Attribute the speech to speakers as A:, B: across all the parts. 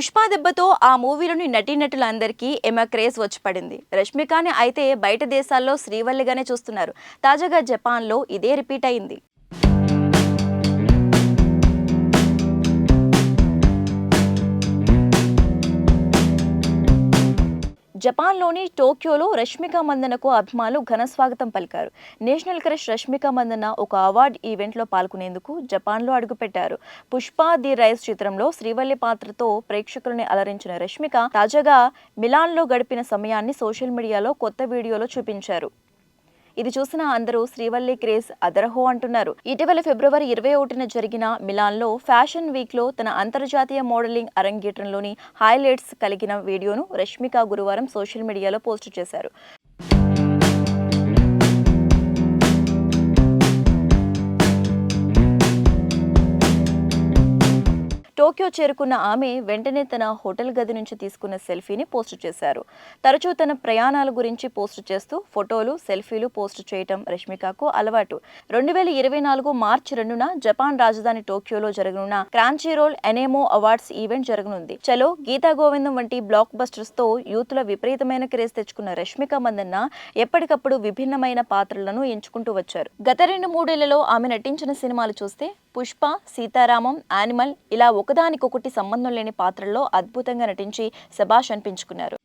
A: పుష్ప దెబ్బతో ఆ మూవీలోని నటీనటులందరికీ ఎమ క్రేజ్ వచ్చి పడింది. రష్మికని అయితే బయట దేశాల్లో శ్రీవల్లిగానే చూస్తున్నారు. తాజాగా జపాన్లో ఇదే రిపీట్ అయింది. జపాన్లోని టోక్యోలో రష్మిక మందనకు అభిమానులు ఘన స్వాగతం పలికారు. నేషనల్ క్రష్ రష్మిక మందన ఒక అవార్డ్ ఈవెంట్లో పాల్గొనేందుకు జపాన్లో అడుగుపెట్టారు. పుష్ప ది రైస్ చిత్రంలో శ్రీవల్లి పాత్రతో ప్రేక్షకులని అలరించిన రష్మిక తాజాగా మిలాన్లో గడిపిన సమయాన్ని సోషల్ మీడియాలో కొత్త వీడియోలో చూపించారు. ఇది చూసిన అందరూ శ్రీవల్లి క్రేజ్ అదరహో అంటున్నారు. ఇటీవల ఫిబ్రవరి ఇరవై ఒకటిన జరిగిన మిలాన్లో ఫ్యాషన్ వీక్లో తన అంతర్జాతీయ మోడలింగ్ అరంగేట్రంలోని హైలైట్స్ కలిగిన వీడియోను రష్మిక గురువారం సోషల్ మీడియాలో పోస్ట్ చేశారు. టోక్యో చేరుకున్న ఆమె వెంటనే తన హోటల్ గది నుంచి తీసుకున్న సెల్ఫీని పోస్ట్ చేశారు. తరచూ తన ప్రయాణాల గురించి పోస్ట్ చేస్తూ ఫోటోలు సెల్ఫీలు పోస్ట్ చేయటం రష్మికకు అలవాటు. రెండు వేల ఇరవై నాలుగు మార్చి రెండున జపాన్ రాజధాని టోక్యోలో జరగనున్న క్రాంచీరోల్ ఎనేమో అవార్డ్స్ ఈవెంట్ జరగనుంది. చలో గీతా గోవిందం వంటి బ్లాక్ బస్టర్స్తో యూత్లో విపరీతమైన క్రేజ్ తెచ్చుకున్న రష్మిక మందన్న ఎప్పటికప్పుడు విభిన్నమైన పాత్రలను ఎంచుకుంటూ వచ్చారు. గత రెండు మూడేళ్ళలో ఆమె నటించిన సినిమాలు చూస్తే పుష్ప సీతారామం యానిమల్ ఇలా ఒకదానికొకటి సంబంధం లేని పాత్రల్లో అద్భుతంగా నటించి శబాష్ అనిపించుకున్నారు.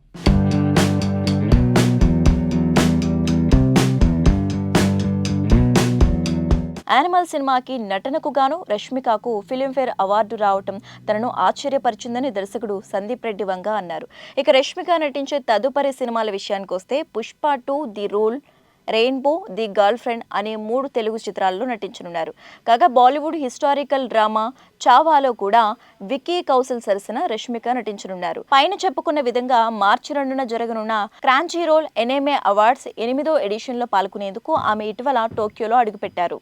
A: యానిమల్ సినిమాకి నటనకు గాను రష్మికకు ఫిలింఫేర్ అవార్డు రావటం తనను ఆశ్చర్యపరిచిందని దర్శకుడు సందీప్ రెడ్డి వంగ అన్నారు. ఇక రష్మిక నటించే తదుపరి సినిమాల విషయానికి వస్తే Pushpa two the rule rainbow the girlfriend అనే మూడు తెలుగు చిత్రాల్లో నటించనున్నారు. కాగా బాలీవుడ్ హిస్టారికల్ డ్రామా చావాలో కూడా విక్కీ కౌశల్ సరసన రష్మిక నటించనున్నారు. పైన చెప్పుకున్న విధంగా మార్చి రెండున జరగనున్న క్రాంచీ రోల్ ఎనేమే అవార్డ్స్ ఎనిమిదో ఎడిషన్లో పాల్గొనేందుకు ఆమె ఇటీవల టోక్యోలో అడుగుపెట్టారు.